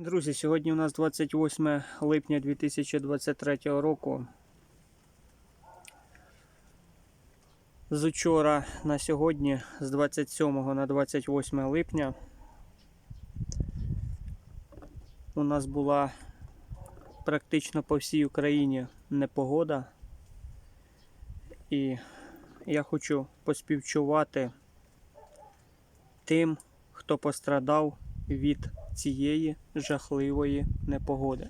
Друзі, сьогодні у нас 28 липня 2023 року. З учора на сьогодні, з 27 на 28 липня, у нас була практично по всій Україні непогода. І я хочу поспівчувати тим, хто пострадав від цієї жахливої непогоди.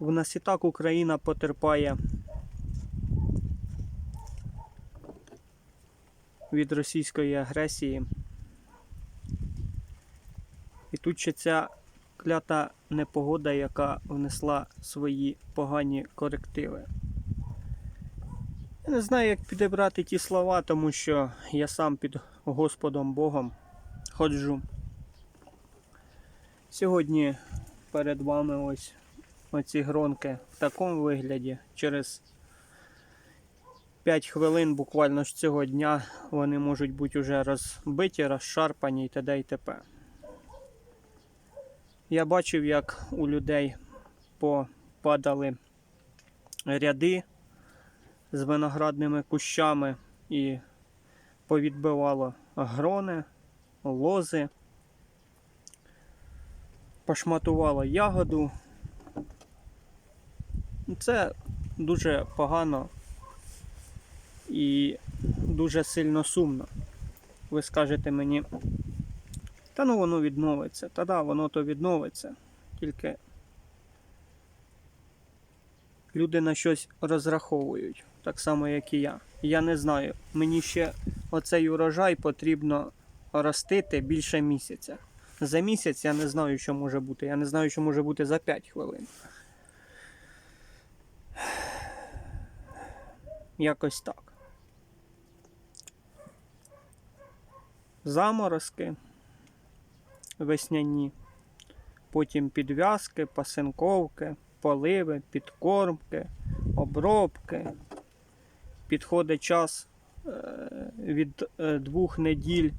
В нас і так Україна потерпає від російської агресії. І тут ще ця клята непогода, яка внесла свої погані корективи. Я не знаю, як підібрати ті слова, тому що я сам під Господом Богом ходжу. Сьогодні перед вами ось оці гронки в такому вигляді. Через 5 хвилин буквально ж цього дня вони можуть бути вже розбиті, розшарпані і т.д. і т.п. Я бачив, як у людей попадали ряди з виноградними кущами і повідбивало грони, лози, пошматувало ягоду. Це дуже погано і дуже сильно сумно. Ви скажете мені, та ну воно відновиться, та да, воно то відновиться. Тільки люди на щось розраховують, так само, як і я. Я не знаю. Мені ще оцей урожай потрібно ростити більше місяця. За місяць я не знаю, що може бути. Я не знаю, що може бути за 5 хвилин. Якось так. Заморозки весняні, потім підв'язки, пасинковки, поливи, підкормки, обробки. Підходить час е, від е, двох неділь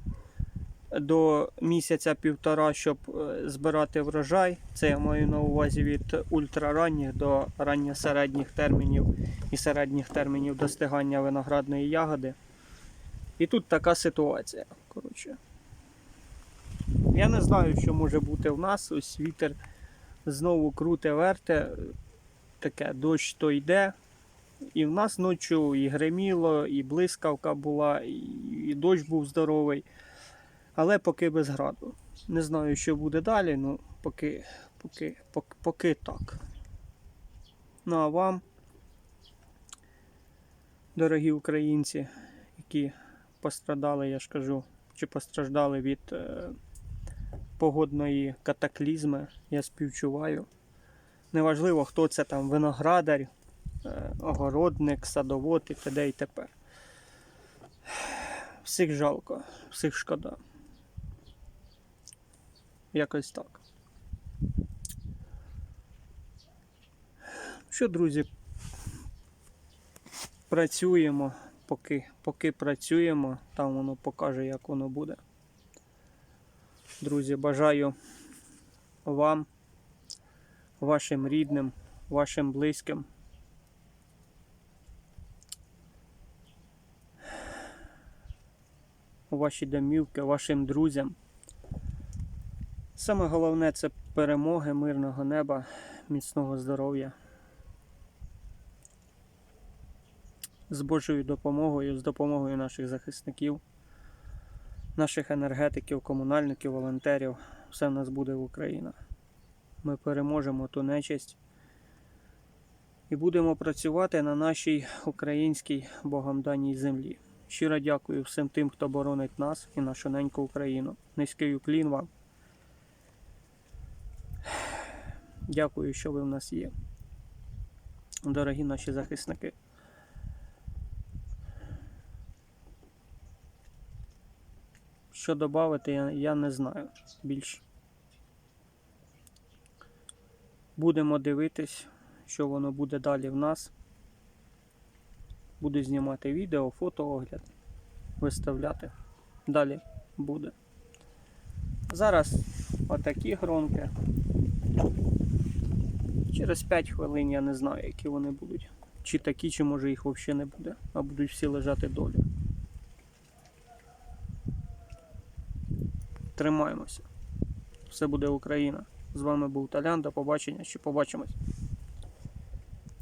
до місяця півтора, щоб е, збирати врожай. Це я маю на увазі від ультраранніх до ранньосередніх термінів і середніх термінів достигання виноградної ягоди. І тут така ситуація. Коротше. Я не знаю, що може бути в нас. Ось вітер знову круте верте. Таке дощ то йде. І в нас ночі і гриміло, і блискавка була, і, дощ був здоровий. Але поки без граду. Не знаю, що буде далі, ну поки, поки, поки, поки так. Ну а вам, дорогі українці, які пострадали, я ж кажу, чи постраждали від е, погодної катаклізми, я співчуваю. Неважливо, хто це там виноградар, огородник, садовод і т.д. і т.п. Всіх жалко, всіх шкода. Якось так. Що, друзі, працюємо, поки, поки працюємо, там воно покаже, як воно буде. Друзі, бажаю вам, вашим рідним, вашим близьким. Ваші домівки, вашим друзям. Саме головне це перемоги, мирного неба, міцного здоров'я. З Божою допомогою, з допомогою наших захисників, наших енергетиків, комунальників, волонтерів, все в нас буде в Україна. Ми переможемо ту нечисть і будемо працювати на нашій українській Богом даній землі. Щиро дякую всім тим, хто боронить нас і нашу неньку Україну. Низький уклін вам. Дякую, що ви в нас є. Дорогі наші захисники. Що додати, я, я не знаю більше. Будемо дивитись, що воно буде далі в нас. Буду знімати відео, фотоогляд, виставляти. Далі буде. Зараз отакі гронки. Через 5 хвилин я не знаю, які вони будуть. Чи такі, чи може їх взагалі не буде, а будуть всі лежати долю. Тримаємося. Все буде Україна. З вами був Талян. До побачення. Ще побачимось.